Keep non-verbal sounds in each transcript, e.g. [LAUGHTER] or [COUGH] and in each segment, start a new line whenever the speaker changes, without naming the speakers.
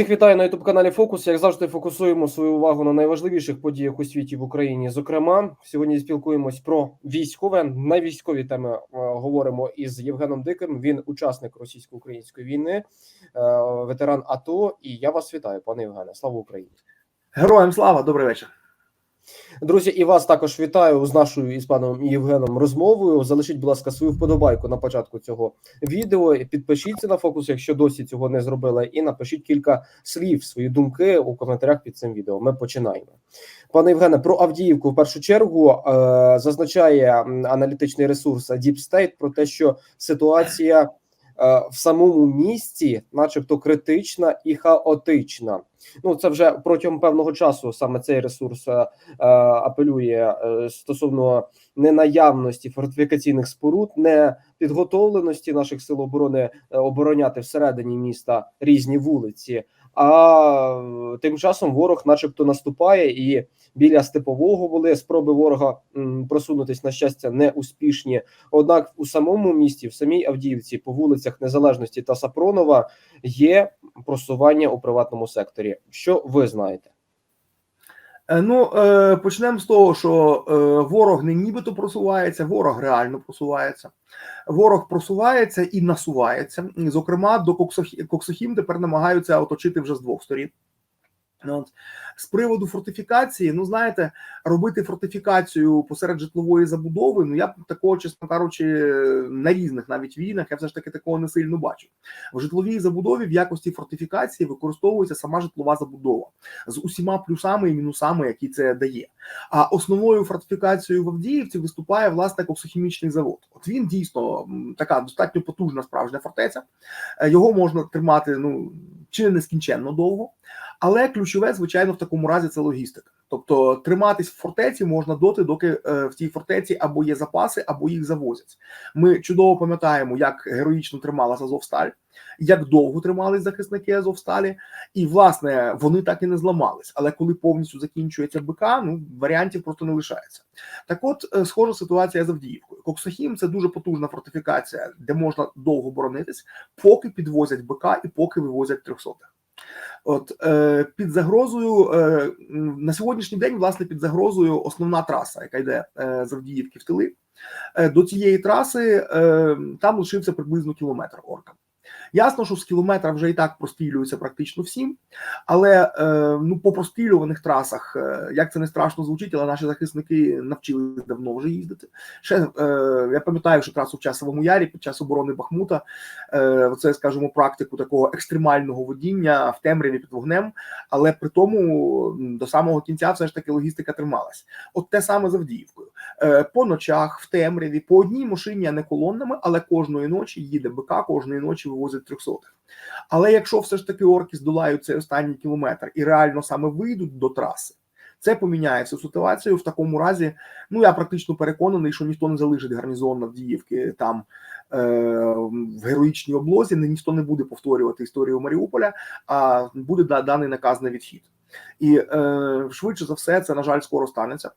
Всіх вітаю на youtube каналі Фокус. Як завжди, фокусуємо свою увагу на найважливіших подіях у світі в Україні. Зокрема, сьогодні спілкуємось про військове. На військові теми е, говоримо із Євгеном Диким. Він учасник російсько-української війни, е, ветеран АТО. І я вас вітаю, пане Євгене. Слава Україні!
Героям слава, добрий вечір.
Друзі, і вас також вітаю з нашою із паном Євгеном розмовою. Залишіть, будь ласка, свою вподобайку на початку цього відео. Підпишіться на фокус, якщо досі цього не зробили, і напишіть кілька слів, свої думки у коментарях під цим відео. Ми починаємо. Пане Євгене, про Авдіївку в першу чергу е, зазначає аналітичний ресурс Deep State про те, що ситуація в самому місті, начебто, критична і хаотична. Ну, це вже протягом певного часу саме цей ресурс е, е, апелює е, стосовно ненаявності фортифікаційних споруд, не підготовленості наших сил оборони е, обороняти всередині міста різні вулиці. А тим часом ворог, начебто, наступає, і біля степового були спроби ворога просунутись на щастя неуспішні. Однак у самому місті, в самій Авдіївці, по вулицях Незалежності та Сапронова є просування у приватному секторі. Що ви знаєте?
Е, Ну е, почнемо з того, що е, ворог не нібито просувається, ворог реально просувається. Ворог просувається і насувається. Зокрема, до Коксохі- Коксохім тепер намагаються оточити вже з двох сторін. От. З приводу фортифікації, ну знаєте, робити фортифікацію посеред житлової забудови. Ну я б такого, чесно кажучи, на різних навіть війнах я все ж таки такого не сильно бачу. В житловій забудові в якості фортифікації використовується сама житлова забудова з усіма плюсами і мінусами, які це дає. А основною фортифікацією в Авдіївці виступає власне коксохімічний завод. От він дійсно така достатньо потужна справжня фортеця. Е, Його можна тримати ну чи не нескінченно довго. Але ключове, звичайно, в такому разі це логістика. Тобто триматись в фортеці можна доти, доки е, в тій фортеці або є запаси, або їх завозять. Ми чудово пам'ятаємо, як героїчно трималася Азовсталь, як довго тримались захисники Азовсталі, і власне вони так і не зламались. Але коли повністю закінчується БК, ну варіантів просто не лишається. Так, от е, схожа ситуація з Авдіївкою. Коксохім це дуже потужна фортифікація, де можна довго боронитись, поки підвозять БК і поки вивозять трьохсотих. От е, під загрозою е, на сьогоднішній день, власне, під загрозою основна траса, яка йде е, з Авдіївки в тили. Е, до цієї траси е, там лишився приблизно кілометр оркам. Ясно, що з кілометра вже і так прострілюється практично всім, але е, ну по прострілюваних трасах, е, як це не страшно звучить, але наші захисники навчилися давно вже їздити. Ще е, я пам'ятаю, що трасу в часовому ярі під час оборони Бахмута, це скажімо, практику такого екстремального водіння в темряві під вогнем, але при тому до самого кінця все ж таки логістика трималась. От те саме з Авдіївкою. Е, по ночах, в темряві, по одній машині, а не колоннами, але кожної ночі їде БК, кожної ночі вивозить трьохсотих. Але якщо все ж таки орки здолають цей останній кілометр і реально саме вийдуть до траси, це поміняє всю ситуацію. В такому разі, ну я практично переконаний, що ніхто не залишить гарнізон Авдіївки там е, в героїчній облозі. Ніхто не буде повторювати історію Маріуполя, а буде да- даний наказ на відхід. І е, швидше за все, це на жаль скоро станеться,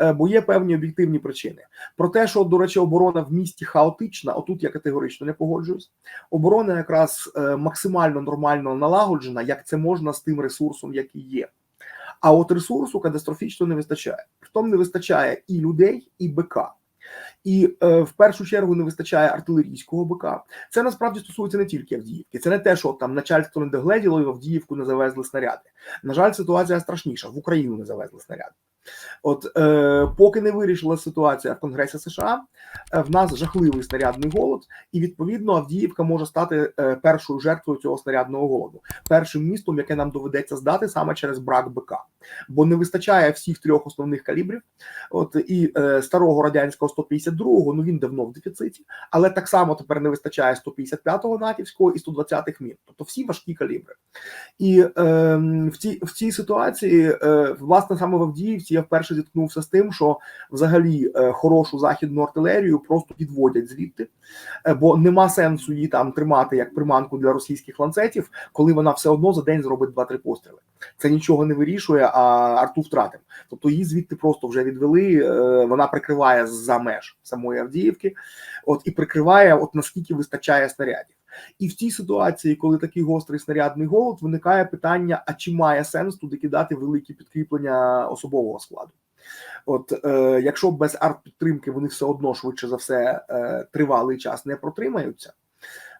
е, бо є певні об'єктивні причини. Про те, що до речі, оборона в місті хаотична, отут я категорично не погоджуюсь. Оборона якраз е, максимально нормально налагоджена, як це можна з тим ресурсом, який є. А от ресурсу катастрофічно не вистачає. Притом не вистачає і людей, і БК. І е, в першу чергу не вистачає артилерійського БК. Це насправді стосується не тільки Авдіївки. Це не те, що там начальство не догледіло і в Авдіївку не завезли снаряди. На жаль, ситуація страшніша. В Україну не завезли снаряди. От е, поки не вирішила ситуація в Конгресі США, е, в нас жахливий снарядний голод, і відповідно Авдіївка може стати е, першою жертвою цього снарядного голоду, першим містом, яке нам доведеться здати саме через брак БК, бо не вистачає всіх трьох основних калібрів. От і е, старого радянського 152-го, ну він давно в дефіциті, але так само тепер не вистачає 155-го натівського і 120-х мін, тобто всі важкі калібри. І е, в цій в цій ситуації, е, власне, саме в Авдіївці я вперше зіткнувся з тим, що взагалі е, хорошу західну артилерію просто відводять звідти, е, бо нема сенсу її там тримати як приманку для російських ланцетів, коли вона все одно за день зробить 2-3 постріли. Це нічого не вирішує, а арту втратимо. Тобто її звідти просто вже відвели. е, Вона прикриває за меж самої Авдіївки, от і прикриває, от наскільки вистачає снарядів. І в цій ситуації, коли такий гострий снарядний голод, виникає питання: а чи має сенс туди кидати великі підкріплення особового складу? От е, якщо без артпідтримки вони все одно швидше за все е, тривалий час не протримаються.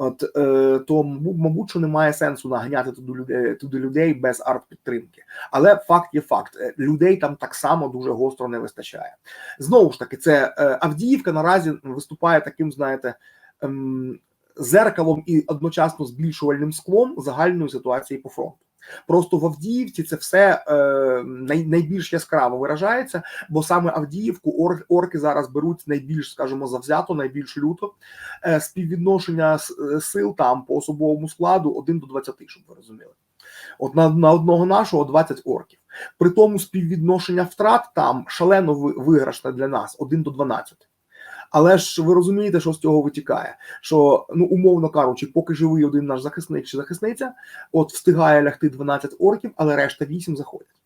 От е, то мабуть, що немає сенсу наганяти туди людей туди людей без артпідтримки. Але факт є факт: е, людей там так само дуже гостро не вистачає. Знову ж таки, це е, Авдіївка наразі виступає таким, знаєте, ем, зеркалом і одночасно збільшувальним склом загальної ситуації по фронту. Просто в Авдіївці це все е, най, найбільш яскраво виражається, бо саме Авдіївку ор, орки зараз беруть найбільш, скажімо, завзято, найбільш люто. Е, співвідношення е, сил там по особовому складу 1 до 20, щоб ви розуміли. От на, на одного нашого 20 орків. При тому співвідношення втрат там шалено виграшне для нас 1 до 12. Але ж ви розумієте, що з цього витікає? Що ну умовно кажучи, поки живий один наш захисник чи захисниця, от встигає лягти 12 орків, але решта 8 заходять.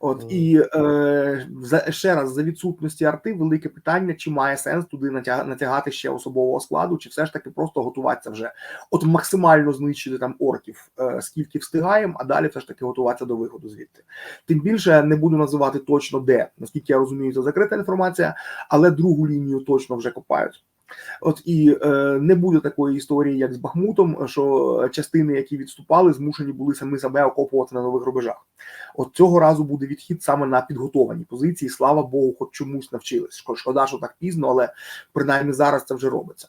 От і е, за ще раз за відсутності арти велике питання, чи має сенс туди натяг, натягати ще особового складу, чи все ж таки просто готуватися вже от максимально знищити там орків, е, скільки встигаємо, а далі все ж таки готуватися до виходу звідти. Тим більше не буду називати точно де, наскільки я розумію, це закрита інформація, але другу лінію точно вже копають. От і е, не буде такої історії, як з Бахмутом, що частини, які відступали, змушені були самі себе окопувати на нових рубежах. От цього разу буде відхід саме на підготовані позиції. Слава Богу, хоч чомусь навчились. Шко- Шкода, що так пізно, але принаймні зараз це вже робиться.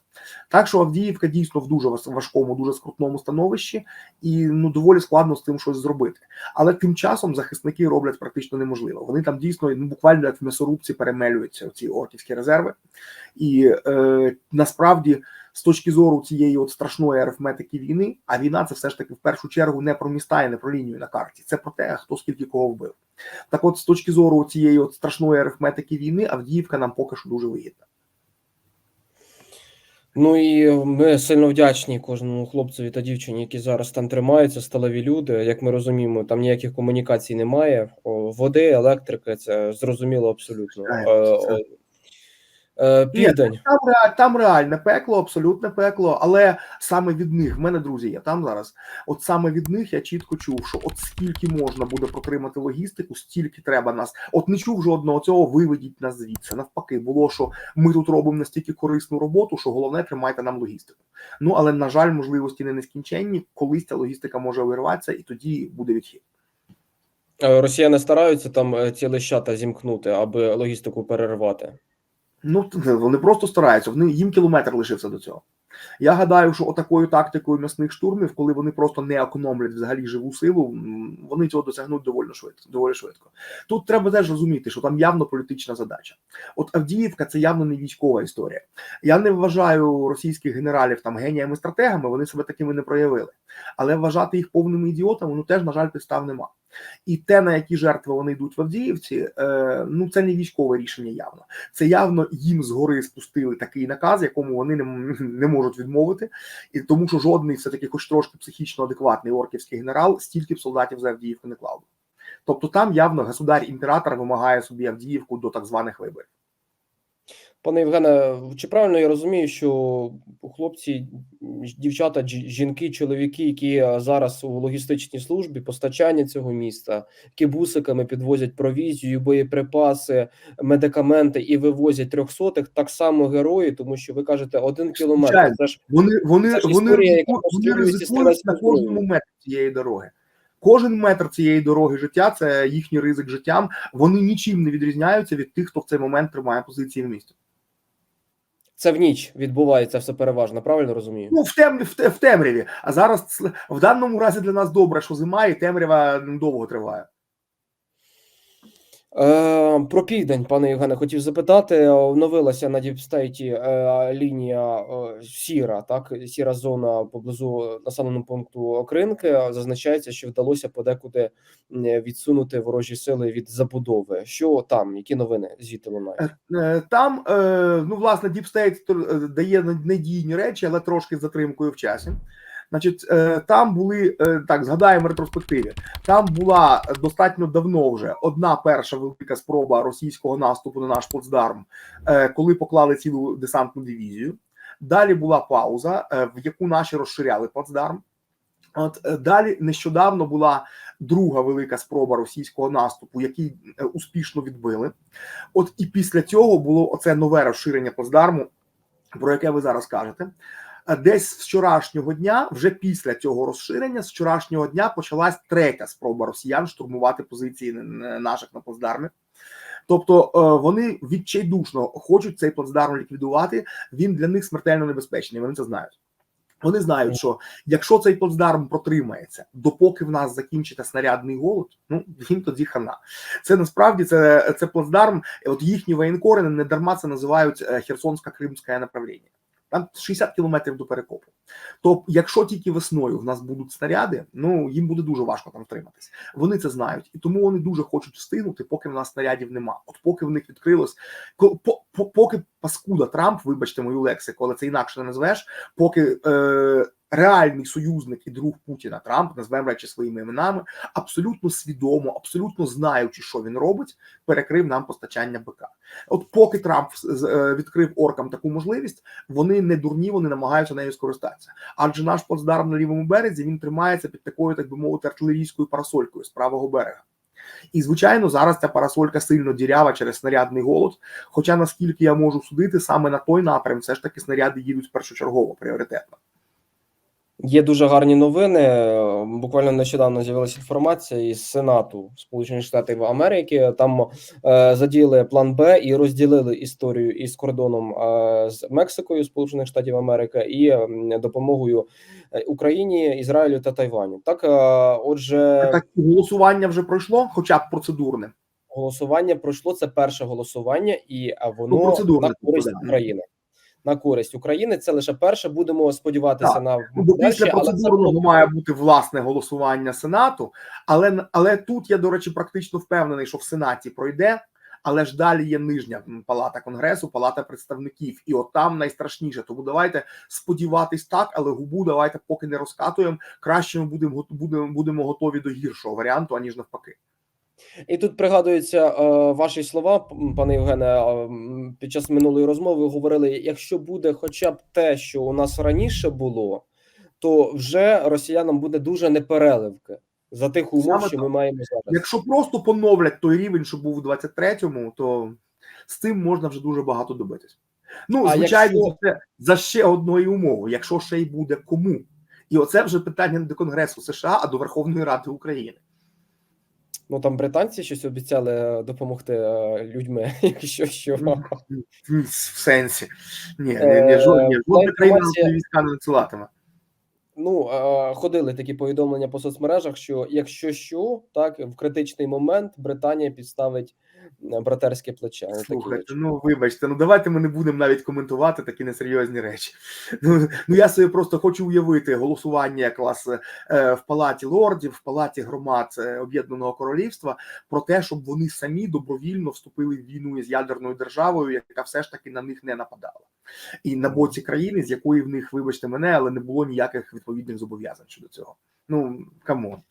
Так що Авдіївка дійсно в дуже важкому, дуже скрутному становищі, і ну доволі складно з цим щось зробити. Але тим часом захисники роблять практично неможливо. Вони там дійсно ну буквально як в м'ясорубці перемелюються ці орківські резерви. І е, насправді, з точки зору цієї от страшної арифметики війни, а війна це все ж таки в першу чергу не про міста і не про лінію на карті, це про те, хто скільки кого вбив. Так, от з точки зору цієї от страшної арифметики війни, Авдіївка нам поки що дуже вигідна.
Ну і ми сильно вдячні кожному хлопцеві та дівчині, які зараз там тримаються, сталеві люди. Як ми розуміємо, там ніяких комунікацій немає. Води, електрики, це зрозуміло абсолютно. Е, е, Південь.
Там, там реальне пекло, абсолютне пекло, але саме від них, в мене друзі є там зараз. От саме від них я чітко чув, що от скільки можна буде протримати логістику, стільки треба нас. От не чув жодного цього, виведіть нас звідси. Навпаки, було, що ми тут робимо настільки корисну роботу, що головне тримайте нам логістику. Ну але на жаль, можливості не нескінченні. Колись ця логістика може вирватися, і тоді буде відхід.
Е, Росіяни стараються там е, ці лищата зімкнути, аби логістику перервати.
Ну вони просто стараються. Вони їм кілометр лишився до цього. Я гадаю, що отакою тактикою м'ясних штурмів, коли вони просто не економлять взагалі живу силу, вони цього досягнуть доволі швидко. Доволі швидко. Тут треба теж розуміти, що там явно політична задача. От Авдіївка це явно не військова історія. Я не вважаю російських генералів там геніями стратегами, вони себе такими не проявили. Але вважати їх повними ідіотами, ну теж на жаль підстав нема. І те, на які жертви вони йдуть в Авдіївці, е, ну це не військове рішення явно. Це явно їм згори спустили такий наказ, якому вони не, м- не можуть відмовити, і тому що жодний все таки, хоч трошки психічно адекватний орківський генерал, стільки б солдатів за Авдіївку не клав. Тобто там явно государ-імператор вимагає собі Авдіївку до так званих виборів.
Пане Євгене, чи правильно я розумію, що хлопці, дівчата, жінки, чоловіки, які е, зараз у логістичній службі постачання цього міста, які бусиками підвозять провізію, боєприпаси, медикаменти і вивозять трьохсотих, так само герої, тому що ви кажете, один кілометр. Це ж
Вони вони
Це ж
вони,
яка
вони ризикують на кожному метрі цієї дороги. Кожен метр цієї дороги життя це їхній ризик життям. Вони нічим не відрізняються від тих, хто в цей момент тримає позиції в місті.
Це в ніч відбувається все переважно. Правильно розумію?
Ну в тем в, в темряві. А зараз в даному разі для нас добре, що зима і темрява довго триває.
Е, про південь, пане Євгене, хотів запитати. Оновилася на діпстейті е, лінія е, сіра, так сіра зона поблизу населеного пункту Окринки. Зазначається, що вдалося подекуди відсунути ворожі сили від забудови. Що там? Які новини звідти лунають?
Там, ну, власне, е, дає надійні речі, але трошки з затримкою в часі. Значить, е, там були е, так, згадаємо ретроспективі. Там була достатньо давно вже одна перша велика спроба російського наступу на наш плацдарм, е, коли поклали цілу десантну дивізію. Далі була пауза, в яку наші розширяли плацдарм. От далі нещодавно була друга велика спроба російського наступу, який успішно відбили. От і після цього було оце нове розширення плацдарму, про яке ви зараз кажете. А Десь з вчорашнього дня, вже після цього розширення, з вчорашнього дня почалась третя спроба росіян штурмувати позиції наших на плацдармі. Тобто е, вони відчайдушно хочуть цей плацдарм ліквідувати. Він для них смертельно небезпечний. Вони це знають. Вони знають, що якщо цей плацдарм протримається, допоки в нас закінчиться снарядний голод, ну їм тоді хана. Це насправді це, це плацдарм. От їхні воєнкори не дарма це називають е, Херсонсько-Кримське направлення. Там 60 кілометрів до перекопу. То якщо тільки весною в нас будуть снаряди, ну їм буде дуже важко там втриматись. Вони це знають, і тому вони дуже хочуть встигнути, поки в нас снарядів нема. От поки в них відкрилось, поки паскуда Трамп, вибачте мою лексику, але це інакше не назвеш, поки е, реальний союзник і друг Путіна Трамп, назвемо речі своїми іменами, абсолютно свідомо, абсолютно знаючи, що він робить, перекрив нам постачання БК. От поки Трамп з- е, відкрив оркам таку можливість, вони не дурні, вони намагаються нею скористатися. Адже наш плацдарм на лівому березі він тримається під такою, так би мовити, артилерійською парасолькою з правого берега. І звичайно, зараз ця парасолька сильно дірява через снарядний голод. Хоча наскільки я можу судити, саме на той напрям все ж таки снаряди їдуть першочергово пріоритетно.
Є дуже гарні новини. Е, Буквально нещодавно з'явилася інформація із Сенату Сполучених Штатів Америки. Там е, задіяли план Б і розділили історію із кордоном е, з Мексикою, Сполучених Штатів Америки, і м, допомогою е, Україні, Ізраїлю та Тайваню. Так, е, отже,
Так голосування вже пройшло, хоча б процедурне.
голосування пройшло. Це перше голосування, і
Ну,
воно на користь. України. На користь України це лише перше. Будемо сподіватися
Так.
на
Ну, після
але
процедурного
було-
має бути власне голосування Сенату, але але тут я, до речі, практично впевнений, що в Сенаті пройде. Але ж далі є нижня палата конгресу, палата представників, і от там найстрашніше. Тому давайте сподіватись так, але губу давайте поки не розкатуємо. Краще ми будемо будемо, будемо готові до гіршого варіанту, аніж навпаки.
І тут пригадуються е, ваші слова, пане Євгене. е, Під час минулої розмови говорили: якщо буде хоча б те, що у нас раніше було, то вже росіянам буде дуже непереливки за тих умов,
Саме
що
так.
ми маємо зараз.
Якщо просто поновлять той рівень, що був у 23-му, то з цим можна вже дуже багато добитись. Ну,
А
звичайно,
якщо-
ще- за ще одної умови, якщо ще й буде кому. І оце вже питання не до Конгресу США, а до Верховної Ради України.
Ну там британці щось обіцяли е, допомогти е, людьми, [LAUGHS] якщо що.
В сенсі. Ні,
Е,
жодні, жодна країна війська не надсилатиме.
Ну е, ходили такі повідомлення по соцмережах, що якщо що, так в критичний момент Британія підставить братерське плече.
Слухайте, ну вибачте, ну давайте ми не будемо навіть коментувати такі несерйозні речі. [LAUGHS] Ну, ну я собі просто хочу уявити голосування якраз е, в палаті лордів, в палаті громад е, Об'єднаного Королівства про те, щоб вони самі добровільно вступили в війну із ядерною державою, яка все ж таки на них не нападала, і на боці країни, з якої в них, вибачте мене, але не було ніяких відповідних зобов'язань щодо цього. Ну камон.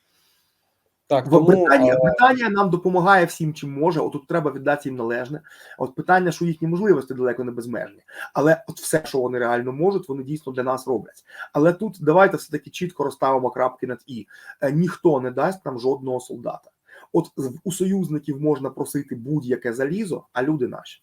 Так, тому,
Британія,
е,
Британія нам допомагає всім, чим може. Отут треба віддати їм належне. От питання, що їхні можливості далеко не безмежні, але от все, що вони реально можуть, вони дійсно для нас роблять. Але тут давайте все таки чітко розставимо крапки над і Е, ніхто не дасть нам жодного солдата. От у союзників можна просити будь-яке залізо, а люди наші.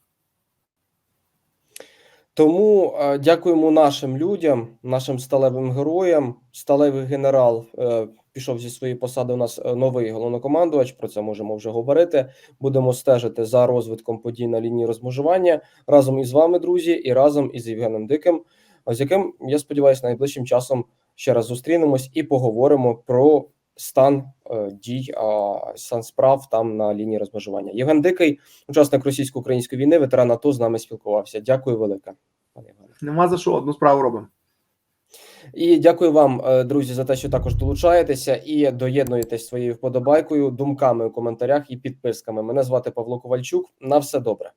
Тому е, дякуємо нашим людям, нашим сталевим героям. Сталевий генерал е, пішов зі своєї посади. У нас е, новий головнокомандувач. Про це можемо вже говорити. Будемо стежити за розвитком подій на лінії розмежування разом із вами, друзі, і разом із Євгеном Диким, з яким я сподіваюся, найближчим часом ще раз зустрінемось і поговоримо про стан е, дій, стан справ там на лінії розмежування. Євген Дикий, учасник російсько-української війни, ветеран АТО, з нами спілкувався. Дякую велике, пане Євгене.
Нема за що одну справу робимо.
І дякую вам, е, друзі, за те, що також долучаєтеся і доєднуєтесь своєю вподобайкою, думками у коментарях і підписками. Мене звати Павло Ковальчук. На все добре.